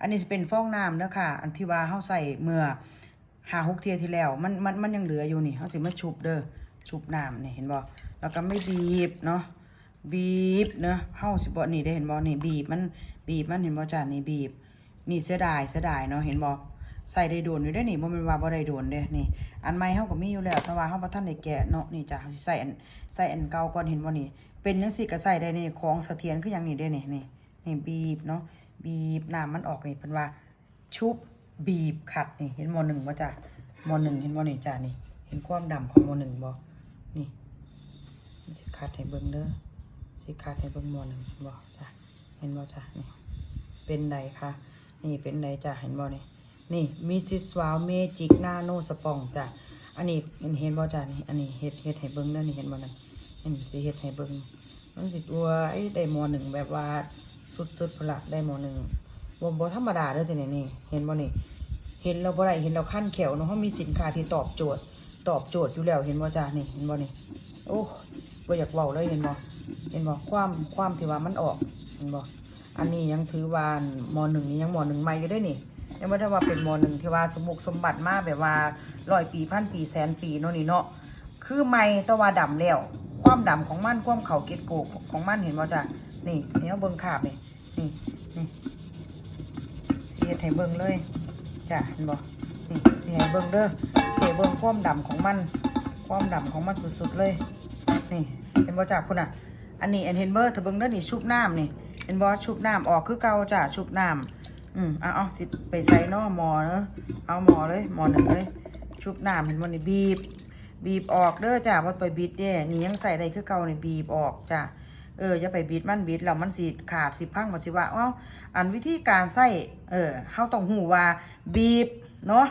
อันนี้จะเป็นฟองน้ำเด้อค่ะ อันที่ว่าเฮาใส่เมื่อหาหกเทียที่แล้ว มันมันมันยังเหลืออยู่นี่เฮาสิมาชุบเด้อชุบน้ำนี่เห็นบ่แล้วก็ไม่บีบเนาะบีบเนาะเฮาสิบ่นี่ได้เห็นบ่นี่บีบมันบีบมันเห็นบ่จ้านี่บีบ นี่เสียดายเสียดายเนาะเห็นบ่ใส่ได้โดนอยู่ได้นี่บ่แม่นว่าบ่ได้โดนเด้นี่ อันใหม่เฮาก็มีอยู่แล้วแต่ว่าเฮาบ่ทันได้แกะเนาะนี่จ้ะเฮาสิใส่อันใส่อันเก่าก่อนเห็นบ่นี่ เป็นจังซี่ก็ใส่ได้นี่ของเสถียรคือหยังนี่เด้นี่นี่นี่บีบเนาะ บีบน้ำมันออกนี่เพิ่นว่า ชุบบีบขัดนี่เห็นมหนึ่งบ่จ้ะมหนึ่งเห็นบ่นี่งจ้ะนี่ เห็นความดำของมหนึ่งบ่นี่สิคัดให้เบิ่งเด้อสิคัดให้เบิ่งมหนึ่งบ่จ้ะเห็นบ่จ้ะนี่เป็นไดคะนี่เป็นไดจ้ะเห็นบ่นี่นี่มิซิสวาวเมจิกนาโนสปองจ้ะอันนี้เห็นเห็นบ่จ้ะนี่อันนี้เฮ็ดเฮ็ดให้เบิ่งเด้อนี่เห็นบ่นั่นอันนี้สิเฮ็ดให้เบิ่งมันสิตัวไอ้ได้มหนึ่งแบบว่า สุดๆพละได้หมหนึ่งบ่บ่ธรรมดาเด้อจ้ะนี่นี่ เห็นบ่นี่ เห็นเราบ่ได้เห็นเราขั้นแขวเนาะเฮามีสินค้าที่ตอบโจทย์ ตอบโจทย์อยู่แล้วเห็นบ่จ้ะนี่ เห็นบ่นี่ โอ้บ่อยากเว้าเลยเห็นบ่เห็นบ่ความความที่ว่ามันออกเห็นบ่อันนี้ยังถือว่ามหนึ่งนี่ยังมหนึ่งใหม่อยู่ได้นี่ยังไม่ได้ว่าเป็นมหนึ่งที่ว่าสมบุกสมบัติมากแบบว่าร้อยปีพันปีแสนปีเนาะนี่เนาะคือไม่แต่ว่าดำแล้ว ความดำของมันความเขาเกล็ดโกกของมันเห็นบ่จ้ะ นี่เนี้ยเบิ่งขาบนี่นี่นี่เฮ็ดให้เบิ่งเลยจ้ะเห็นบ่นี่สิให้เบิ่งเด้อเสียเบิ่งความดำของมัน ความดำของมันสุดๆเลย นี่เห็นบ่จ้ะคุณอะ อันนี้อันเห็นเบอร์ถ้าเบิ่งเด้อนี่ชุบน้ำนี่เห็นบ่ชุบน้ำออกคือเก่าจ้ะชุบน้ำอืมเอาเอาสิไปใส่นอหมอเนอะเอาหมอเลยหมอหนึ่งเลยชุบน้ำเห็นบ่นี่บีบ บีบออกเด้อจ้ะว่าไปบิดเด้นี่ยังใส่ได้คือเก่านี่บีบออกจ้ะ เอออย่าไปบิดมันบิดแล้วมันสิขาดสิพังบ่สิว่าเอ้าอันวิธีการใส่เออเฮาต้องหูว่าบีบเนาะ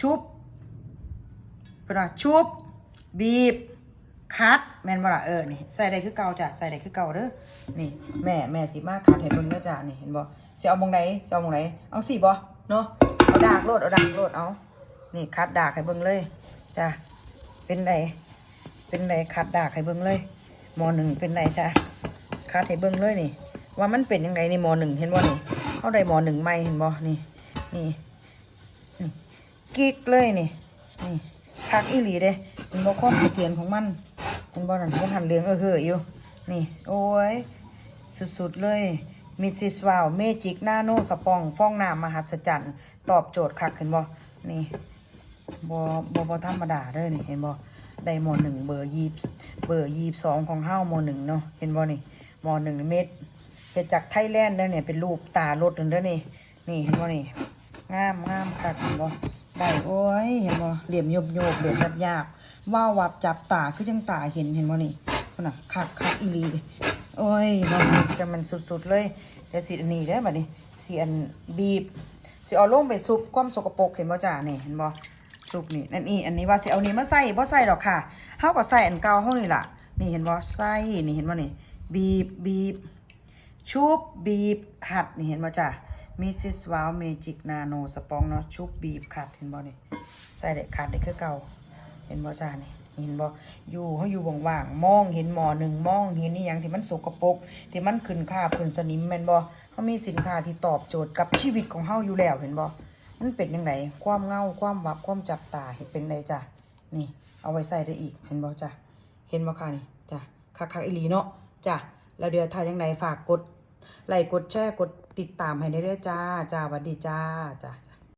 ชุบเพิ่นว่าชุบ บีบคัดแม่นบ่ล่ะเออนี่ใส่ได้คือเก่าจ้ะใส่ได้คือเก่าเด้อนี่แม่แม่สิมาคัดให้เบิ่งเด้อจ้ะนี่เห็นบ่สิเอามองไหนสิเอามองไหนเอาสิบ่เนาะเอาดากโลดเอาดากโลดเอานี่คัดดากให้เบิ่งเลยจ้ะเป็นไดเป็นไดคัดดากให้เบิ่งเลยมหนึ่งเป็นไดจ้ะ คัดให้เบิ่งเลยนี่ ว่ามันเป็นยังไงนี่มหนึ่งเห็นบ่นี่เขาได้มหนึ่งใหม่เห็นบ่นี่นี่นี่กิ๊กเลยนี่นี่คักอีหลีเด้เห็นบ่ความเสถียรของมันเห็นบอลนั่นมันหันเหลืองเออเออยู่นี่ โอ้ย สุดๆเลยมิสซิสวาวเมจิกนาโนสปองฟองน้ำมหัศจรรย์ตอบโจทย์คักเห็นบอนี่บอบอบธรรมดาเด้อนี่เห็นบอได้มอหนึ่งเบอร์ยีบเบอร์ยีบสองของเฮ้าหมอหนึ่งเนาะเห็นบอนี่ หมอหนึ่งเม็ดเฮ็ดจากไทยแลนด์เด้อเนี่ยเป็นรูปตารถนั่นเด้อนี่ นี่เห็นบอนี่งามงามคักเห็นบอได้โอ้ยเห็นบอเหลี่ยมโยบโยบเหลี่ยมยับยาบว่าววับจับตาคือจังตาเห็นเห็นบ่นี่พุ่นน่ะคักคักอีลีโอ้ยน้อจะมันสุดๆเลยเดี๋ยวสิอันนี้เด้อบัดนี้สิอันบีบสิเอาลงไปซุปความสกปรกเห็นบ่จ้านี่เห็นบ่ซุปนี่นั่นนี่อันนี้ว่าสิเอานี้มาใส่บ่ใส่ดอกค่ะเฮาก็ใส่อันเก่าเฮานี่ล่ะนี่เห็นบ่ใส่นี่เห็นบ่นี่ บีบบีบ ชุบบีบขัดนี่เห็นบ่จ้ะมิสซิสวาวเมจิกนาโนสปองเนาะชุบบีบขัดเห็นบ่นี่ใส่ได้ขัดได้คือเก่า เห็นบ่จ้านี่เห็นบ่อยู่เขาอยู่ว่างๆมองเห็นหมอหนึ่งมองเห็นนี่ยังที่มันสกปรกที่มันขึ้นค่าขึ้นสนิมแม่นบ่เขามีสินค้าที่ตอบโจทย์กับชีวิตของเฮาอยู่แล้วเห็นบ่มันเป็นยังไงความเงาความวับความจับตาเห็นเป็นไงจ้ะนี่ เอาไว้ใส่ได้อีกเห็นบ่จ้ะเห็นบ่ค่ะนี่จ้ะคักๆอีหลีเนาะ จ้ะแล้วเดี๋ยวถ้ายังไงฝากกดไลค์กดแชร์กดติดตามให้ได้เด้อจ้าจ้าสวัสดีจ้าจ้า